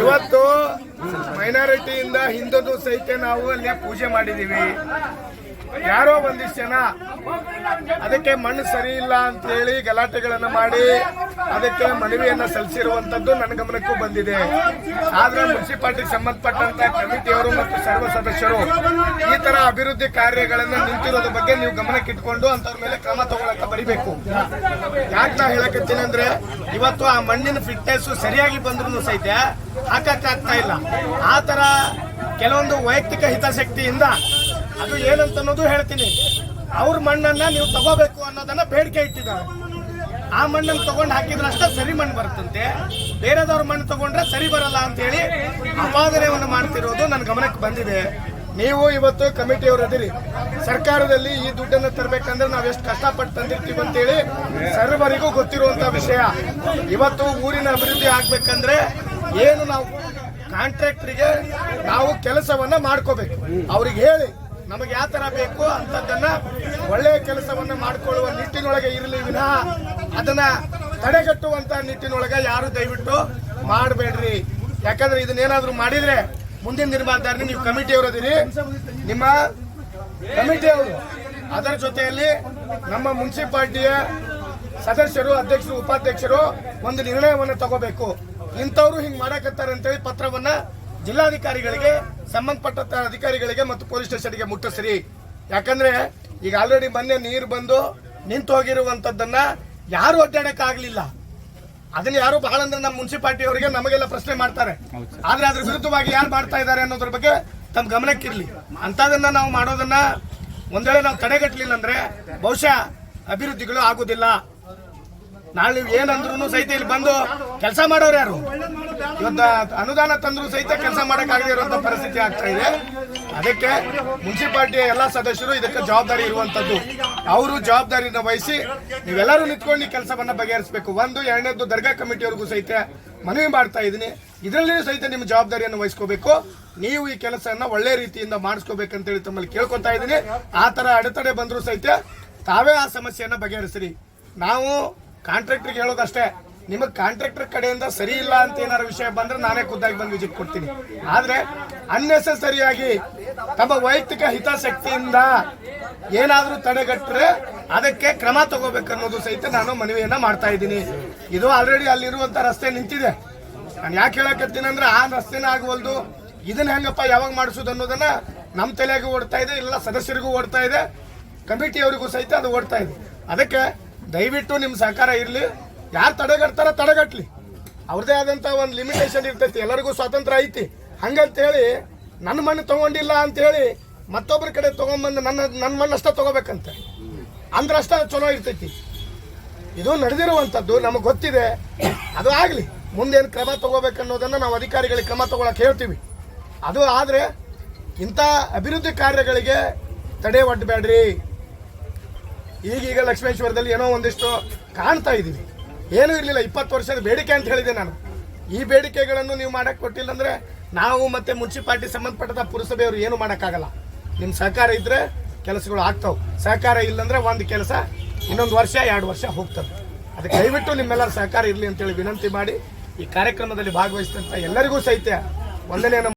ಇವತ್ತು ಮೈನಾರಿಟಿಯಿಂದ ಹಿಂದೂ ಸಹಿತ ನಾವು ಅಲ್ಲೇ ಪೂಜೆ ಮಾಡಿದೀವಿ. ಯಾರೋ ಒಂದಿಷ್ಟು ಜನ ಅದಕ್ಕೆ ಮಣ್ಣು ಸರಿ ಇಲ್ಲ ಅಂತ ಹೇಳಿ ಗಲಾಟೆಗಳನ್ನು ಮಾಡಿ ಅದಕ್ಕೆ ಮನವಿಯನ್ನ ಸಲ್ಲಿಸಿರುವಂತದ್ದು ನನ್ನ ಗಮನಕ್ಕೂ ಬಂದಿದೆ. ಆದ್ರೆ ಮುನ್ಸಿಪಾಲ್ಟಿ ಸಂಬಂಧಪಟ್ಟಂತ ಕಮಿಟಿಯವರು ಮತ್ತು ಸರ್ವ ಸದಸ್ಯರು ಈ ತರ ಅಭಿವೃದ್ಧಿ ಕಾರ್ಯಗಳನ್ನು ನಿಂತಿರೋದ್ರ ಬಗ್ಗೆ ನೀವು ಗಮನಕ್ಕೆ ಇಟ್ಕೊಂಡು ಅಂತವ್ರ ಮೇಲೆ ಕ್ರಮ ತಗೊಳಕ ಬರಿಬೇಕು. ಯಾಕೆ ನಾ ಹೇಳಕತ್ತೀನಿ ಅಂದ್ರೆ ಇವತ್ತು ಆ ಮಣ್ಣಿನ ಫಿಟ್ನೆಸ್ ಸರಿಯಾಗಿ ಬಂದ್ರು ಸಹಿತ ಹಾಕಕ್ಕಾಗ್ತಾ ಇಲ್ಲ. ಆ ತರ ಕೆಲವೊಂದು ವೈಯಕ್ತಿಕ ಹಿತಾಸಕ್ತಿಯಿಂದ ಅದು ಏನಂತ ಅನ್ನೋದು ಹೇಳ್ತೀನಿ. ಅವ್ರ ಮಣ್ಣನ್ನ ನೀವು ತಗೋಬೇಕು ಅನ್ನೋದನ್ನ ಬೇಡಿಕೆ ಇಟ್ಟಿದ್ದಾರೆ. ಆ ಮಣ್ಣನ್ನು ತಗೊಂಡು ಹಾಕಿದ್ರೆ ಅಷ್ಟೇ ಸರಿ ಮಣ್ಣು ಬರುತ್ತಂತೆ. ಬೇರೆದವ್ರ ಮಣ್ಣು ತಗೊಂಡ್ರೆ ಸರಿ ಬರಲ್ಲ ಅಂತ ಹೇಳಿ ಅಪಾದನೆಯನ್ನು ಮಾಡ್ತಿರೋದು ನನ್ನ ಗಮನಕ್ಕೆ ಬಂದಿದೆ. ನೀವು ಇವತ್ತು ಕಮಿಟಿಯವರು ಅದಿರಿ. ಸರ್ಕಾರದಲ್ಲಿ ಈ ದುಡ್ಡನ್ನು ತರಬೇಕಂದ್ರೆ ನಾವು ಎಷ್ಟು ಕಷ್ಟಪಟ್ಟು ತಂದಿರ್ತೀವಿ ಅಂತೇಳಿ ಸರ್ವರಿಗೂ ಗೊತ್ತಿರುವಂತ ವಿಷಯ. ಇವತ್ತು ಊರಿನ ಅಭಿವೃದ್ಧಿ ಆಗ್ಬೇಕಂದ್ರೆ ಏನು ನಾವು ಕಾಂಟ್ರಾಕ್ಟರಿಗೆ ನಾವು ಕೆಲಸವನ್ನ ಮಾಡ್ಕೋಬೇಕು. ಅವ್ರಿಗೆ ಹೇಳಿ. ನಮಗೆ ಯಾವ ತರ ಬೇಕು ಅಂತದನ್ನ ಒಳ್ಳೆಯ ಕೆಲಸವನ್ನ ಮಾಡಿಕೊಳ್ಳುವ ನಿಟ್ಟಿನೊಳಗೆ ಇರಲಿ ವಿನಃ ಅದನ್ನ ತಡೆಗಟ್ಟುವಂತ ನಿಟ್ಟಿನೊಳಗೆ ಯಾರು ದಯವಿಟ್ಟು ಮಾಡಬೇಡ್ರಿ. ಯಾಕಂದ್ರೆ ಇದನ್ನೇನಾದ್ರೂ ಮಾಡಿದ್ರೆ ಮುಂದಿನ ನಿರ್ಮಾಣದಾರ ನೀವು ಕಮಿಟಿಯವರು ಅದೀರಿ. ನಿಮ್ಮ ಕಮಿಟಿಯವರು ಅದರ ಜೊತೆಯಲ್ಲಿ ನಮ್ಮ ಮುನ್ಸಿಪಾಲ್ಟಿಯ ಸದಸ್ಯರು, ಅಧ್ಯಕ್ಷರು, ಉಪಾಧ್ಯಕ್ಷರು ಒಂದು ನಿರ್ಣಯವನ್ನು ತಗೋಬೇಕು. ಇಂಥವ್ರು ಹಿಂಗೆ ಮಾಡಕತ್ತಾರೆ ಅಂತೇಳಿ ಪತ್ರವನ್ನ ಜಿಲ್ಲಾಧಿಕಾರಿಗಳಿಗೆ ಸಂಬಂಧಪಟ್ಟ ಅಧಿಕಾರಿಗಳಿಗೆ ಮತ್ತು ಪೊಲೀಸ್ ಸ್ಟೇಷನ್ಗೆ ಮುಟ್ಟಿಸ್ರಿ ಯಾಕಂದ್ರೆ, ಈಗ ಆಲ್ರೆಡಿ ಮೊನ್ನೆ ನೀರು ಬಂದು ನಿಂತು ಹೋಗಿರುವಂತದ್ದನ್ನ ಯಾರು ಅಡ್ಡಾಡಕ್ ಆಗ್ಲಿಲ್ಲ ಅದನ್ನ ಯಾರು ಬಹಳ ಅಂದ್ರೆ ನಮ್ಮ ಮುನ್ಸಿಪಾಲ್ಟಿ ಅವರಿಗೆ ನಮಗೆಲ್ಲ ಪ್ರಶ್ನೆ ಮಾಡ್ತಾರೆ. ಆದ್ರೆ ಅದ್ರ ವಿರುದ್ಧವಾಗಿ ಯಾರು ಮಾಡ್ತಾ ಇದ್ದಾರೆ ಅನ್ನೋದ್ರ ಬಗ್ಗೆ ತಮ್ಮ ಗಮನಕ್ಕಿರ್ಲಿ. ಅಂತದನ್ನ ನಾವು ಮಾಡೋದನ್ನ ಒಂದ್ ವೇಳೆ ನಾವು ತಡೆಗಟ್ಟಲಿಲ್ಲ ಅಂದ್ರೆ ಬಹುಶಃ ಅಭಿವೃದ್ಧಿಗಳು ಆಗುದಿಲ್ಲ. ನಾಳೆ ನೀವು ಏನಂದ್ರು ಸಹಿತ ಇಲ್ಲಿ ಬಂದು ಕೆಲಸ ಮಾಡೋರು ಯಾರು? ಇವತ್ತು ಅನುದಾನ ತಂದ್ರು ಸಹಿತ ಕೆಲಸ ಮಾಡೋಕ್ಕಾಗದೇ ಇರುವಂತ ಪರಿಸ್ಥಿತಿ ಆಗ್ತಾ ಇದೆ. ಅದಕ್ಕೆ ಮುನ್ಸಿಪಾಲ್ಟಿಯ ಎಲ್ಲಾ ಸದಸ್ಯರು ಇದಕ್ಕೆ ಜವಾಬ್ದಾರಿ ಇರುವಂತದ್ದು. ಅವರು ಜವಾಬ್ದಾರಿನ ವಹಿಸಿ ನೀವೆಲ್ಲರೂ ನಿಂತ್ಕೊಂಡು ಈ ಕೆಲಸವನ್ನ ಬಗೆಹರಿಸಬೇಕು. ಒಂದು, ಎರಡನೇದು ದರ್ಗಾ ಕಮಿಟಿಯವರೆಗೂ ಸಹಿತ ಮನವಿ ಮಾಡ್ತಾ ಇದ್ದೀನಿ. ಇದರಲ್ಲಿಯೂ ಸಹಿತ ನಿಮ್ಮ ಜವಾಬ್ದಾರಿಯನ್ನು ವಹಿಸ್ಕೋಬೇಕು. ನೀವು ಈ ಕೆಲಸವನ್ನು ಒಳ್ಳೆ ರೀತಿಯಿಂದ ಮಾಡಿಸ್ಕೋಬೇಕಂತೇಳಿ ತಮ್ಮಲ್ಲಿ ಕೇಳ್ಕೊತಾ ಇದ್ದೀನಿ. ಆ ತರ ಅಡೆತಡೆ ಬಂದರೂ ಸಹಿತ ತಾವೇ ಆ ಸಮಸ್ಯೆಯನ್ನು ಬಗೆಹರಿಸಿರಿ. ನಾವು ಕಾಂಟ್ರಾಕ್ಟರ್ಗೆ ಹೇಳೋದಷ್ಟೇ, ನಿಮಗೆ ಕಾಂಟ್ರಾಕ್ಟರ್ ಕಡೆಯಿಂದ ಸರಿ ಇಲ್ಲ ಅಂತ ಏನಾರ ವಿಷಯ ಬಂದ್ರೆ ನಾನೇ ಖುದ್ದಾಗಿ ಬಂದು ವಿಜಿಟ್ ಕೊಡ್ತೀನಿ. ಆದ್ರೆ, ಅನ್ನೆಸೆಸರಿಯಾಗಿ ತಮ್ಮ ವೈಯಕ್ತಿಕ ಹಿತಾಸಕ್ತಿಯಿಂದ ಏನಾದ್ರೂ ತಡೆಗಟ್ಟರೆ ಅದಕ್ಕೆ ಕ್ರಮ ತಗೋಬೇಕನ್ನೋದು ಸಹಿತ ನಾನು ಮನವಿಯನ್ನ ಮಾಡ್ತಾ ಇದ್ದೀನಿ. ಇದು ಆಲ್ರೆಡಿ ಅಲ್ಲಿರುವಂತ ರಸ್ತೆ ನಿಂತಿದೆ. ನಾನು ಯಾಕೆ ಹೇಳಕತ್ತೀನಿ ಅಂದ್ರೆ ಆ ರಸ್ತೆನ ಆಗವಲ್ದು ಇದನ್ನ ಹೆಂಗಪ್ಪ ಯಾವಾಗ ಮಾಡಿಸೋದು ಅನ್ನೋದನ್ನ ನಮ್ಮ ತಲೆಗೂ ಓಡ್ತಾ ಇದೆ, ಇಲ್ಲ ಸದಸ್ಯರಿಗೂ ಓಡ್ತಾ ಇದೆ, ಕಮಿಟಿಯವರಿಗೂ ಸಹಿತ ಅದು ಓಡ್ತಾ ಇದೆ. ಅದಕ್ಕೆ ದಯವಿಟ್ಟು ನಿಮ್ಮ ಸಹಕಾರ ಇರಲಿ. ಯಾರು ತಡೆಗಟ್ತಾರ ತಡೆಗಟ್ಲಿ. ಅವ್ರದೇ ಆದಂತ ಒಂದು ಲಿಮಿಟೇಷನ್ ಇರ್ತೈತಿ. ಎಲ್ಲರಿಗೂ ಸ್ವಾತಂತ್ರ್ಯ ಐತಿ. ಹಂಗಂತೇಳಿ ನನ್ನ ಮಣ್ಣು ತಗೊಂಡಿಲ್ಲ ಅಂತೇಳಿ ಮತ್ತೊಬ್ಬರ ಕಡೆ ತೊಗೊಂಬಂದು ನನ್ನ ನನ್ನ ಮಣ್ಣು ಅಷ್ಟೇ ತಗೋಬೇಕಂತೆ. ಅಷ್ಟೇ ಚಲೋ ಇರ್ತೈತಿ. ಇದು ನಡೆದಿರುವಂಥದ್ದು ನಮಗೆ ಗೊತ್ತಿದೆ. ಅದು ಆಗಲಿ. ಮುಂದೇನು ಕ್ರಮ ತಗೋಬೇಕನ್ನೋದನ್ನ ನಾವು ಅಧಿಕಾರಿಗಳಿಗೆ ಕ್ರಮ ತಗೊಳಕ್ ಹೇಳ್ತೀವಿ. ಅದು ಆದರೆ ಇಂಥ ಅಭಿವೃದ್ಧಿ ಕಾರ್ಯಗಳಿಗೆ ತಡೆ ಒಡ್ಡಬೇಡ್ರಿ ಈಗೀಗ ಲಕ್ಷ್ಮೇಶ್ವರದಲ್ಲಿ ಏನೋ ಒಂದಿಷ್ಟು ಕಾಣ್ತಾ ಇದ್ದೀವಿ ಏನೂ ಇರಲಿಲ್ಲ, ಇಪ್ಪತ್ತು ವರ್ಷದ ಬೇಡಿಕೆ ಅಂತ ಹೇಳಿದೆ ನಾನು. ಈ ಬೇಡಿಕೆಗಳನ್ನು ನೀವು ಮಾಡಕ್ಕೆ ಕೊಟ್ಟಿಲ್ಲ ಅಂದರೆ ನಾವು ಮತ್ತೆ ಮುನ್ಸಿಪಾಲ್ಟಿ ಸಂಬಂಧಪಟ್ಟ ಪುರಸಭೆಯವರು ಏನು ಮಾಡೋಕ್ಕಾಗಲ್ಲ. ನಿಮ್ಮ ಸಹಕಾರ ಇದ್ದರೆ ಕೆಲಸಗಳು ಆಗ್ತಾವೆ. ಸಹಕಾರ ಇಲ್ಲಂದ್ರೆ ಒಂದು ಕೆಲಸ ಇನ್ನೊಂದು ವರ್ಷ, ಎರಡು ವರ್ಷ ಹೋಗ್ತದೆ. ಅದಕ್ಕೆ ದಯವಿಟ್ಟು ನಿಮ್ಮೆಲ್ಲರ ಸಹಕಾರ ಇರಲಿ ಅಂತೇಳಿ ವಿನಂತಿ ಮಾಡಿ ಈ ಕಾರ್ಯಕ್ರಮದಲ್ಲಿ ಭಾಗವಹಿಸಿದಂಥ ಎಲ್ಲರಿಗೂ ಸಹಿತ ಒಂದನೇ